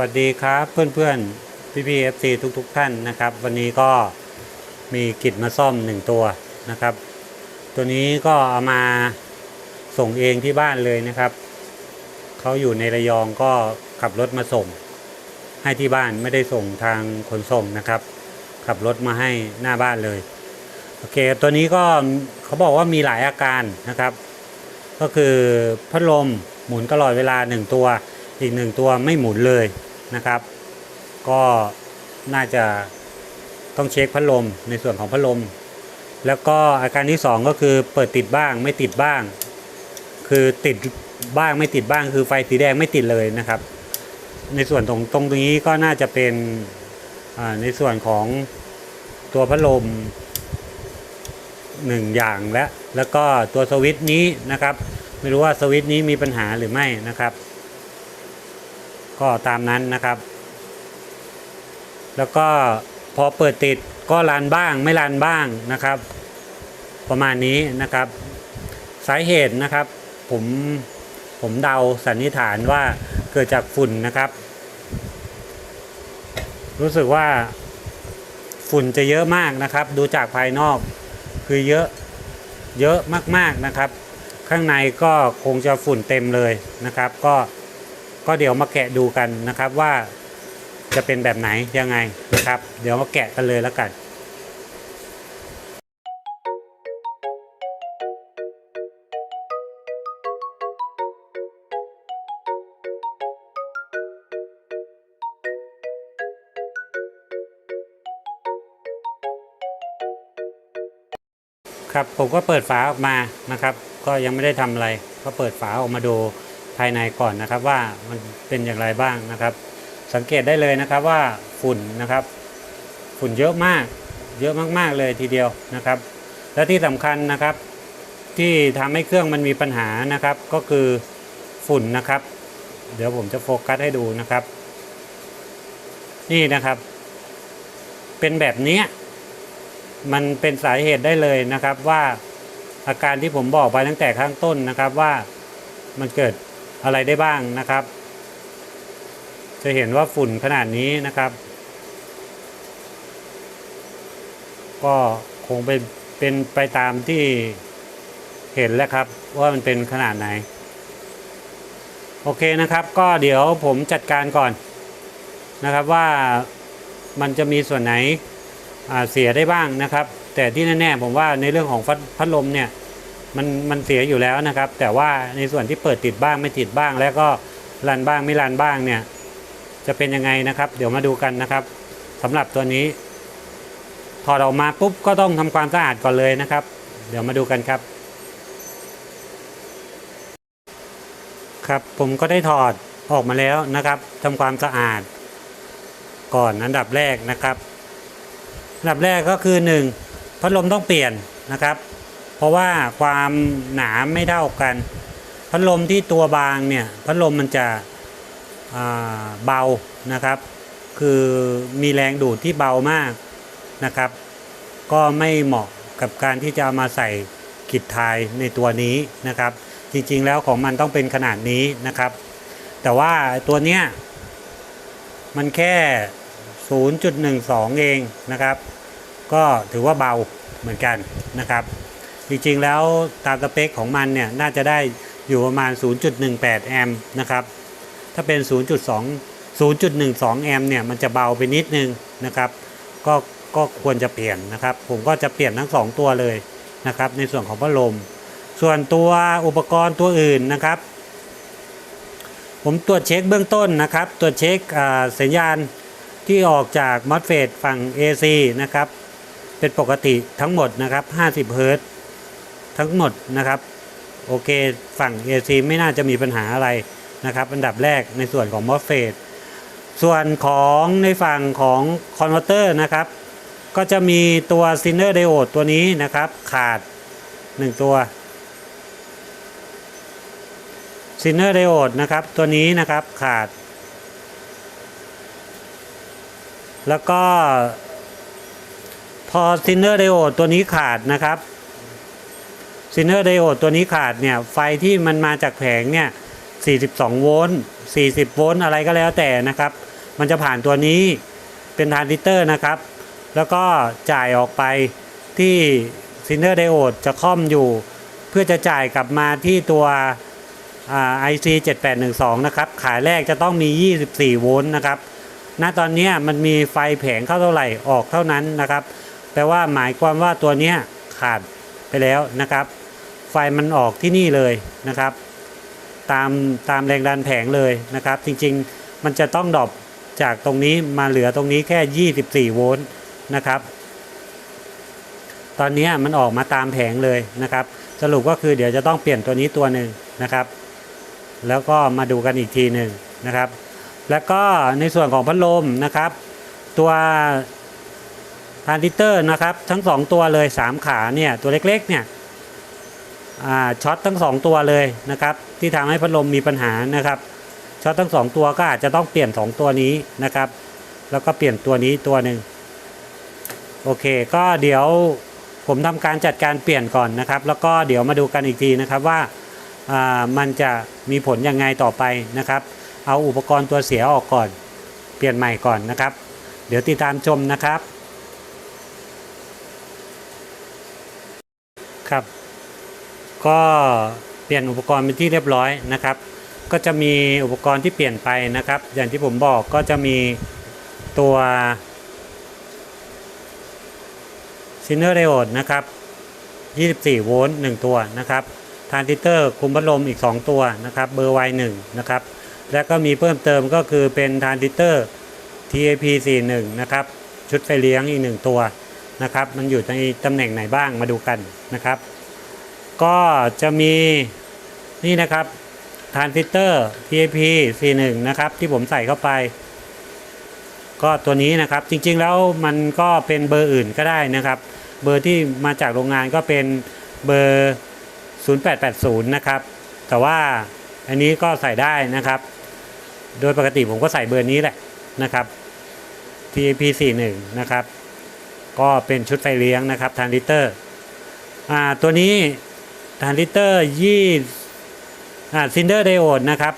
วัสดีครับเพื่อนๆพี่พีเอฟซีทุกๆท่านนะครับ วันนี้ก็มีกิจมาซ่อมหนึ่งตัวนะครับ ตัวนี้ก็เอามาส่งเองที่บ้านเลยนะครับเขาอยู่ในระยองก็ขับรถมาส่ง ให้ที่บ้านไม่ได้ส่งทางขนส่งนะครับ ขับรถมาให้หน้าบ้านเลยโอเคตัวนี้ก็เขาบอกว่ามีหลายอาการนะครับ ก็คือพัดลมหมุนตลอดเวลาหนึ่งตัว อีกหนึ่งตัวไม่หมุนเลยนะครับ ก็น่าจะต้องเช็คพัดลมในส่วนของพัดลม แล้วก็อาการที่สองก็คือเปิดติดบ้างไม่ติดบ้าง คือติดบ้างไม่ติดบ้าง คือไฟสีแดงไม่ติดเลยนะครับ ในส่วนตรงตรงนี้ก็น่าจะเป็นในส่วนของตัวพัดลมหนึ่งอย่างและแล้วก็ตัวสวิตช์นี้นะครับ ไม่รู้ว่าสวิตช์นี้มีปัญหาหรือไม่นะครับ ก็ตามนั้นนะครับ แล้วก็พอเปิดติดก็รันบ้างไม่รันบ้างนะครับ ประมาณนี้นะครับ สาเหตุนะครับผมผมเดาสันนิษฐานว่าเกิดจากฝุ่นนะครับ รู้สึกว่าฝุ่นจะเยอะมากนะครับ ดูจากภายนอกคือเยอะเยอะมากๆนะครับ ข้างในก็คงจะฝุ่นเต็มเลยนะครับ ก็ ก็เดี๋ยวมาแกะดูกันนะครับว่าจะเป็นแบบไหนยังไงนะครับ เดี๋ยวมาแกะกันเลยแล้วกันครับผมก็เปิดฝาออกมานะครับ ก็ยังไม่ได้ทำอะไร ก็เปิดฝาออกมาดู ภายในก่อนนะครับว่ามันเป็นอย่างไรบ้างนะครับ สังเกตได้เลยนะครับว่าฝุ่นนะครับ ฝุ่นเยอะมาก เยอะมากๆเลยทีเดียวนะครับ และที่สำคัญนะครับ ที่ทำให้เครื่องมันมีปัญหานะครับ ก็คือฝุ่นนะครับ เดี๋ยวผมจะโฟกัสให้ดูนะครับ นี่นะครับ เป็นแบบนี้มันเป็นสาเหตุได้เลยนะครับว่าอาการที่ผมบอกไปตั้งแต่ข้างต้นนะครับว่ามันเกิด อะไรได้บ้างนะครับ จะเห็นว่าฝุ่นขนาดนี้นะครับ ก็คงเป็นเป็นไปตามที่เห็นแล้วครับว่ามันเป็นขนาดไหน โอเคนะครับ ก็เดี๋ยวผมจัดการก่อนนะครับว่ามันจะมีส่วนไหนเสียได้บ้างนะครับ แต่ที่แน่ๆผมว่าในเรื่องของพัดลมเนี่ย มันมันเสียอยู่แล้วนะครับ แต่ว่าในส่วนที่เปิดติดบ้างไม่ติดบ้าง แล้วก็รันบ้างไม่รันบ้างเนี่ย จะเป็นยังไงนะครับ เดี๋ยวมาดูกันนะครับสำหรับตัวนี้ถอดออกมาปุ๊บก็ต้องทำความสะอาดก่อนเลยนะครับ เดี๋ยวมาดูกันครับ ครับผมก็ได้ถอดออกมาแล้วนะครับทำความสะอาด ก่อนอันดับแรกนะครับ อันดับแรกก็คือ 1 พัดลมต้องเปลี่ยนนะครับ ราะว่าความหนาไม่เท่ากัน พัดลมที่ตัวบางเนี่ยพัดลมมันจะเบานะครับ คือมีแรงดูดที่เบามากนะครับ ก็ไม่เหมาะกับการที่จะามาใส่กิดทายในตัวนี้นะครับ จริงๆแล้วของมันต้องเป็นขนาดนี้นะครับ แต่ว่าตัวเนี้ยมันแค่ 0.12 เองนะครับ ก็ถือว่าเบาเหมือนกันนะครับ จริงๆแล้วตามสเปคของมันเนี่ยน่าจะได้อยู่ประมาณ 0.18 แอมป์นะครับ ถ้าเป็น 0.2 0.12 แอมป์เนี่ยมันจะเบาไปนิดนึงนะครับ ก็ก็ควรจะเปลี่ยนนะครับ ผมก็จะเปลี่ยนทั้ง 2 ตัวเลยนะครับ ในส่วนของพัดลม ส่วนตัวอุปกรณ์ตัวอื่นนะครับ ผมตรวจเช็คเบื้องต้นนะครับ ตรวจเช็คสัญญาณที่ออกจากมอสเฟตฝั่ง AC นะครับ เป็นปกติทั้งหมดนะครับ 50 เฮิรตซ์ ทั้งหมดนะครับโอเคฝั่ง AC ไม่น่าจะมีปัญหาอะไรนะครับอันดับแรกในส่วนของมอสเฟตส่วนของในฝั่งของคอนเวอร์เตอร์นะครับ ก็จะมีตัวซินเนอร์ไดโอดตัวนี้นะครับ ขาด 1 ตัวซินเนอร์ไดโอดนะครับ ตัวนี้นะครับขาด แล้วก็พอซินเนอร์ไดโอดตัวนี้ขาดนะครับ ซินเนอร์ไดโอดตัวนี้ขาดเนี่ยไฟที่มันมาจากแผงเนี่ย 42 โวลต์ 40 โวลต์อะไรก็แล้วแต่นะครับ มันจะผ่านตัวนี้เป็นทรานซิสเตอร์นะครับ แล้วก็จ่ายออกไปที่ซินเนอร์ไดโอดจะค่อมอยู่ เพื่อจะจ่ายกลับมาที่ตัวไอ่า IC 7812นะครับ ขายแรกจะต้องมี 24 โวลต์นะครับ ณ ตอนนี้มันมีไฟแผงเข้าเท่าไหร่ออกเท่านั้นนะครับ แปลว่าหมายความว่าตัวนี้ขาดไปแล้วนะครับ ไฟมันออกที่นี่เลยนะครับ ตามตามแรงดันแผงเลยนะครับ จริงๆมันจะต้องดรอปจากตรงนี้มาเหลือตรงนี้แค่ 24 โวลต์นะครับ ตอนนี้มันออกมาตามแผงเลยนะครับ สรุปก็คือเดี๋ยวจะต้องเปลี่ยนตัวนี้ตัวหนึ่งนะครับ แล้วก็มาดูกันอีกทีหนึ่งนะครับ แล้วก็ในส่วนของพัดลมนะครับ ตัวทรานซิเตอร์นะครับ ทั้ง 2 ตัวเลย 3 ขาเนี่ยตัวเล็กๆเนี่ย ช็อตทั้ง 2 ตัวเลยนะครับที่ทำให้พัดลมมีปัญหานะครับช็อตทั้ง 2 ตัวก็อาจจะต้องเปลี่ยน 2 ตัวนี้นะครับ แล้วก็เปลี่ยนตัวนี้ตัวหนึ่งโอเค ก็เดี๋ยวผมทำการจัดการเปลี่ยนก่อนนะครับ แล้วก็เดี๋ยวมาดูกันอีกทีนะครับว่าอ่ามันจะมีผลยังไงต่อไปนะครับ เอาอุปกรณ์ตัวเสียออกก่อน เปลี่ยนใหม่ก่อนนะครับ เดี๋ยวติดตามชมนะครับครับ ก็เปลี่ยนอุปกรณ์เป็นที่เรียบร้อยนะครับ ก็จะมีอุปกรณ์ที่เปลี่ยนไปนะครับ อย่างที่ผมบอกก็จะมีตัวซินเนอร์ไดโอดนะครับ24 โวลต์1ตัวนะครับทรานซิสเตอร์คุมพัดลมอีก 2 ตัวนะครับ เบอร์ Y1 นะครับ และก็มีเพิ่มเติมก็คือเป็นทรานซิสเตอร์ TAP41 นะครับ ชุดไฟเลี้ยงอีก 1 ตัวนะครับ มันอยู่ในตำแหน่งไหนบ้างมาดูกันนะครับ ก็จะมีนี่นะครับทรานซิสเตอร์ TAP41 นะครับ ที่ผมใส่เข้าไป ก็ตัวนี้นะครับจริงๆแล้วมันก็เป็นเบอร์อื่นก็ได้นะครับ เบอร์ที่มาจากโรงงานก็เป็นเบอร์ 0880 นะครับ แต่ว่าอันนี้ก็ใส่ได้นะครับ โดยปกติผมก็ใส่เบอร์นี้แหละนะครับ TAP41 นะครับ ก็เป็นชุดไฟเลี้ยงนะครับทรานซิสเตอร์อ่าตัวนี้ ทรานซิสเตอร์ยี่อ่าซินเดอร์ไดโอดนะครับ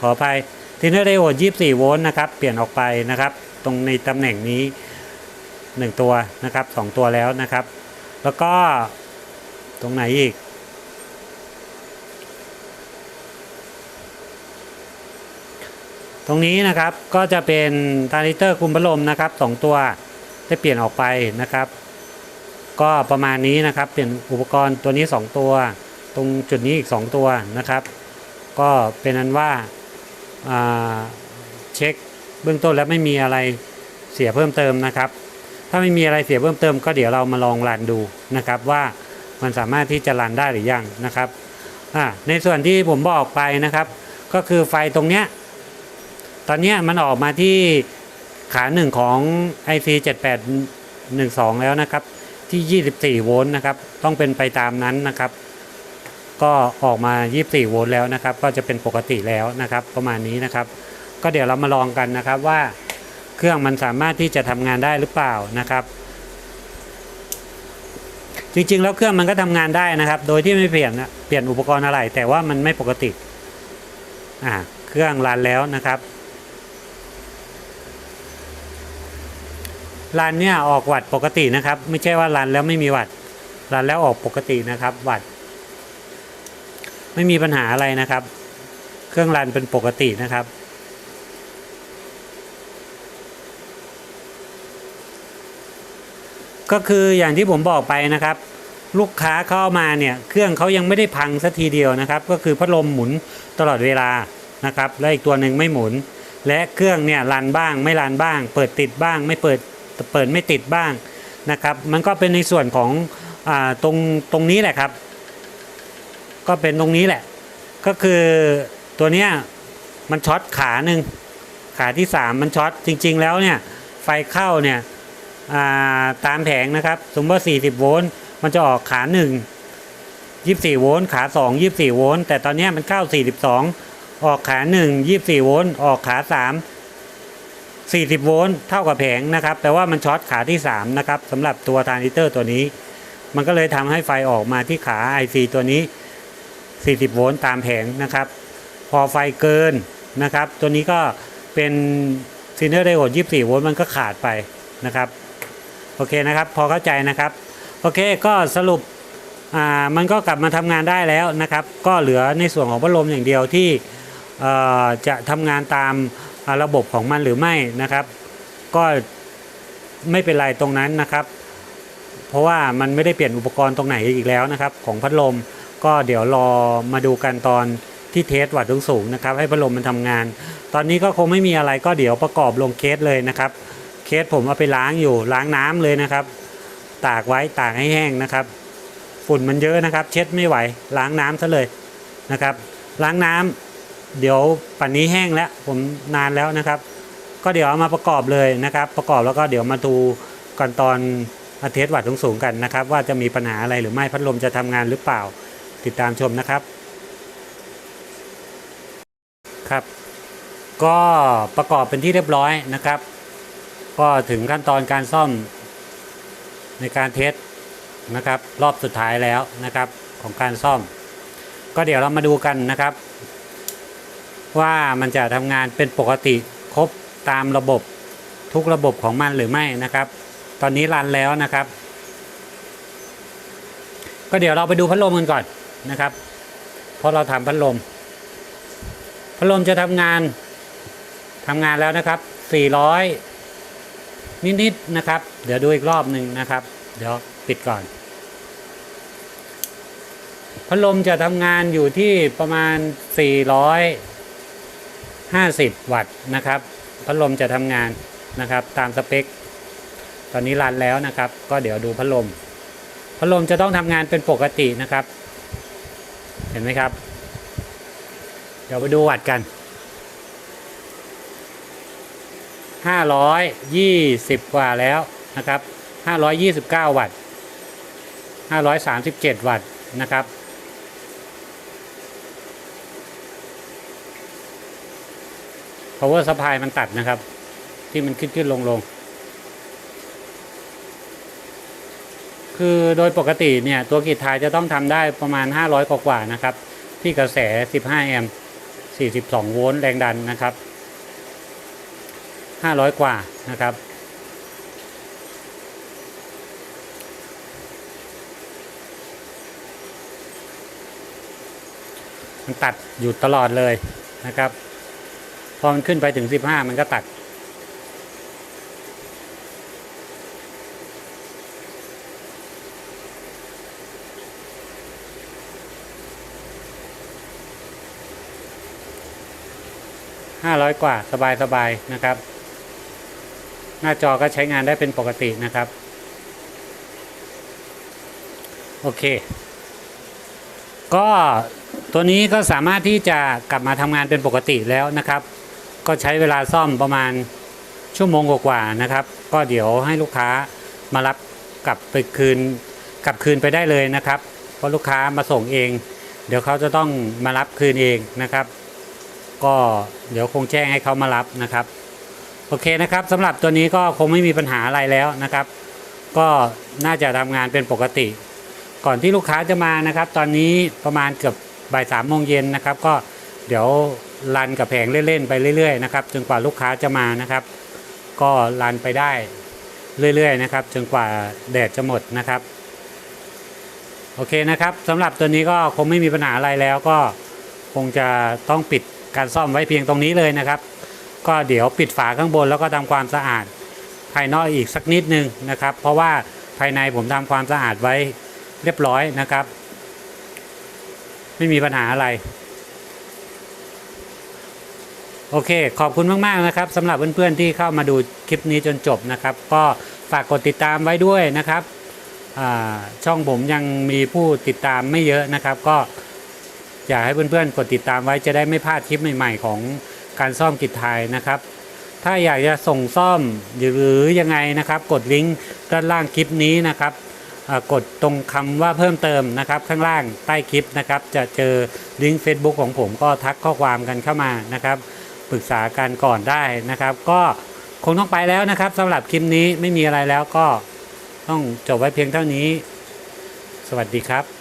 ขออภัยซินเดอร์ไดโอด24 โวลต์นะครับ เปลี่ยนออกไปนะครับ ตรงในตำแหน่งนี้ 1 ตัวนะครับ 2 ตัวแล้วนะครับ แล้วก็ตรงไหนอีกตรงนี้นะครับก็จะเป็นทรานซิสเตอร์คุมพัดลมนะครับสองตัวได้เปลี่ยนออกไปนะครับ ก็ประมาณนี้นะครับเปลี่ยนอุปกรณ์ตัวนี้ 2 ตัว ตรงจุดนี้อีก 2 ตัวนะครับ ก็เป็นนั้นว่าาเช็คเบื้องต้นแล้วไม่มีอะไรเสียเพิ่มเติมนะครับ ถ้าไม่มีอะไรเสียเพิ่มเติม ก็เดี๋ยวเรามาลองรันดูนะครับว่ามันสามารถที่จะรันได้หรือยังนะครับในส่วนที่ผมบอกไปนะครับ ก็คือไฟตรงเนี้ยตอนเนี้ยมันออกมาที่ขาหนึ่งของ IC 7812 แล้วนะครับ ที่ 24 โวลต์นะครับ ต้องเป็นไปตามนั้นนะครับ ก็ออกมา 24 โวลต์แล้วนะครับ ก็จะเป็นปกติแล้วนะครับ ประมาณนี้นะครับ ก็เดี๋ยวเรามาลองกันนะครับว่าเครื่องมันสามารถที่จะทำงานได้หรือเปล่านะครับ จริงๆ แล้วเครื่องมันก็ทำงานได้นะครับ โดยที่ไม่เปลี่ยนเปลี่ยนอุปกรณ์อะไร แต่ว่ามันไม่ปกติอ่าเครื่องรันแล้วนะครับ รันเนี่ยออกวัดปกตินะครับ ไม่ใช่ว่ารันแล้วไม่มีวัดรันแล้วออกปกตินะครับ วัด ไม่มีปัญหาอะไรนะครับ เครื่องรันเป็นปกตินะครับ ก็คืออย่างที่ผมบอกไปนะครับ ลูกค้าเข้ามาเนี่ย เครื่องเขายังไม่ได้พังสัทีเดียวนะครับ ก็คือพัดลมหมุนตลอดเวลานะครับ และอีกตัวหนึ่งไม่หมุน และเครื่องเนี่ยรันบ้าง ไม่รันบ้าง เปิดติดบ้าง ไม่เปิด เปิดไม่ติดบ้างนะครับ มันก็เป็นในส่วนของอตรงตรงนี้แหละครับ ก็เป็นตรงนี้แหละ ก็คือตัวเนี้ยมันช็อตขาหนึ่งขาที่ 3 มันช็อตจริง ๆ แล้วเนี่ยไฟเข้าเนี่ยาตามแผงนะครับสมมติว่า40 โวลต์มันจะออกขา 1 24 โวลต์ขา 2 24 โวลต์แต่ตอนนี้มันเข้า 42 ออกขา 1 24 โวลต์ออกขา 3 40 โวลต์เท่ากับแผงนะครับแปลว่ามันช็อตขาที่ 3 นะครับสำหรับตัวทรานซิสเตอร์ตัวนี้ มันก็เลยทำให้ไฟออกมาที่ขา IC ตัวนี้ 40 โวลต์ตามแผงนะครับ พอไฟเกินนะครับ ตัวนี้ก็เป็นซีเนอร์ไดโอด 24 โวลต์มันก็ขาดไปนะครับ โอเคนะครับ พอเข้าใจนะครับ โอเคก็สรุปอ่ามันก็กลับมาทำงานได้แล้วนะครับ ก็เหลือในส่วนของพัดลมอย่างเดียวที่อ่อจะทำงานตาม ระบบของมันหรือไม่นะครับ ก็ไม่เป็นไรตรงนั้นนะครับ เพราะว่ามันไม่ได้เปลี่ยนอุปกรณ์ตรงไหนอีกแล้วนะครับ ของพัดลมก็เดี๋ยวรอมาดูกันตอนที่เทสวัดสูงๆนะครับ ให้พัดลมมันทำงาน ตอนนี้ก็คงไม่มีอะไรก็เดี๋ยวประกอบลงเคสเลยนะครับ เคสผมเอาไปล้างอยู่ล้างน้ำเลยนะครับ ตากไว้ตากให้แห้งนะครับ ฝุ่นมันเยอะนะครับ เช็ดไม่ไหวล้างน้ำซะเลยนะครับ ล้างน้ำ เดี๋ยวปันนี้แห้งแล้วผมนานแล้วนะครับ ก็เดี๋ยวเอามาประกอบเลยนะครับ ประกอบแล้วก็เดี๋ยวมาดูกันตอนอาเทสวัดสูงๆกันนะครับ ว่าจะมีปัญหาอะไรหรือไม่พัดลมจะทำงานหรือเปล่าติดตามชมนะครับครับ ก็ประกอบเป็นที่เรียบร้อยนะครับ ก็ถึงขั้นตอนการซ่อมในการเทสนะครับ รอบสุดท้ายแล้วนะครับของการซ่อม ก็เดี๋ยวเรามาดูกันนะครับ ว่ามันจะทำงานเป็นปกติครบตามระบบทุกระบบของมันหรือไม่นะครับ ตอนนี้รันแล้วนะครับ ก็เดี๋ยวเราไปดูพัดลมกันก่อนนะครับเพราะเราทำพัดลม พัดลมจะทำงานทำงานแล้วนะครับ 400 นิดๆนะครับ เดี๋ยวดูอีกรอบหนึ่งนะครับ เดี๋ยวปิดก่อน พัดลมจะทำงานอยู่ที่ประมาณ 400 50 วัตต์นะครับพัดลมจะทำงานนะครับ ตามสเปค ตอนนี้รันแล้วนะครับ ก็เดี๋ยวดูพัดลม พัดลมจะต้องทำงานเป็นปกตินะครับ เห็นไหมครับ เดี๋ยวไปดูวัตต์กัน 520 กว่าแล้วนะครับ 529 วัตต์537 วัตต์นะครับ power supply มันตัดนะครับ ที่มันขึ้นขึ้นลงลงคือโดยปกติเนี่ย ตัวกีดทายจะต้องทำได้ประมาณ 500 กว่ากว่านะครับ ที่กระแส 15 แอมป์42 โวลต์แรงดันนะครับ 500 กว่านะครับ มันตัดอยู่ตลอดเลยนะครับ พอมันขึ้นไปถึง15มันก็ตัด500กว่าสบายสบายๆนะครับ หน้าจอก็ใช้งานได้เป็นปกตินะครับ โอเค ก็ตัวนี้ก็สามารถที่จะกลับมาทำงานเป็นปกติแล้วนะครับ ก็ใช้เวลาซ่อมประมาณชั่วโมงกว่าๆนะครับ ก็เดี๋ยวให้ลูกค้ามารับกลับไปคืนกลับคืนไปได้เลยนะครับ เพราะลูกค้ามาส่งเอง เดี๋ยวเขาจะต้องมารับคืนเองนะครับ ก็เดี๋ยวคงแจ้งให้เขามารับนะครับ โอเคนะครับสำหรับตัวนี้ก็คงไม่มีปัญหาอะไรแล้วนะครับ ก็น่าจะทำงานเป็นปกติ ก่อนที่ลูกค้าจะมานะครับ ตอนนี้ประมาณเกือบบ่ายสามโมงเย็นนะครับ ก็ เดี๋ยวรันกับแผงเล่นๆไปเรื่อยๆนะครับจนกว่าลูกค้าจะมานะครับ ก็รันไปได้เรื่อยๆนะครับจนกว่าแดดจะหมดนะครับโอเคนะครับสำหรับตัวนี้ก็คงไม่มีปัญหาอะไรแล้วก็คงจะต้องปิดการซ่อมไว้เพียงตรงนี้เลยนะครับ ก็เดี๋ยวปิดฝาข้างบนแล้วก็ทำความสะอาดภายนอกอีกสักนิดนึงนะครับ เพราะว่าภายในผมทำความสะอาดไว้เรียบร้อยนะครับ ไม่มีปัญหาอะไร โอเค ขอบคุณมาก ๆ นะครับสำหรับเพื่อน ๆ ที่เข้ามาดูคลิปนี้จนจบนะครับ ก็ฝากกดติดตามไว้ด้วยนะครับ ช่องผมยังมีผู้ติดตามไม่เยอะนะครับ ก็อยากให้เพื่อน ๆ กดติดตามไว้จะได้ไม่พลาดคลิปใหม่ ๆ ของการซ่อมกิจไทยนะครับ ถ้าอยากจะส่งซ่อมหรือยังไงนะครับ กดลิงก์ด้านล่างคลิปนี้นะครับกดตรงคำว่าเพิ่มเติมนะครับ ข้างล่างใต้คลิปนะครับ จะเจอลิงก์ Facebook ของผมก็ทักข้อความกันเข้ามานะครับ ปรึกษากันก่อนได้นะครับ ก็คงต้องไปแล้วนะครับสำหรับคลิปนี้ไม่มีอะไรแล้วก็ต้องจบไว้เพียงเท่านี้ สวัสดีครับ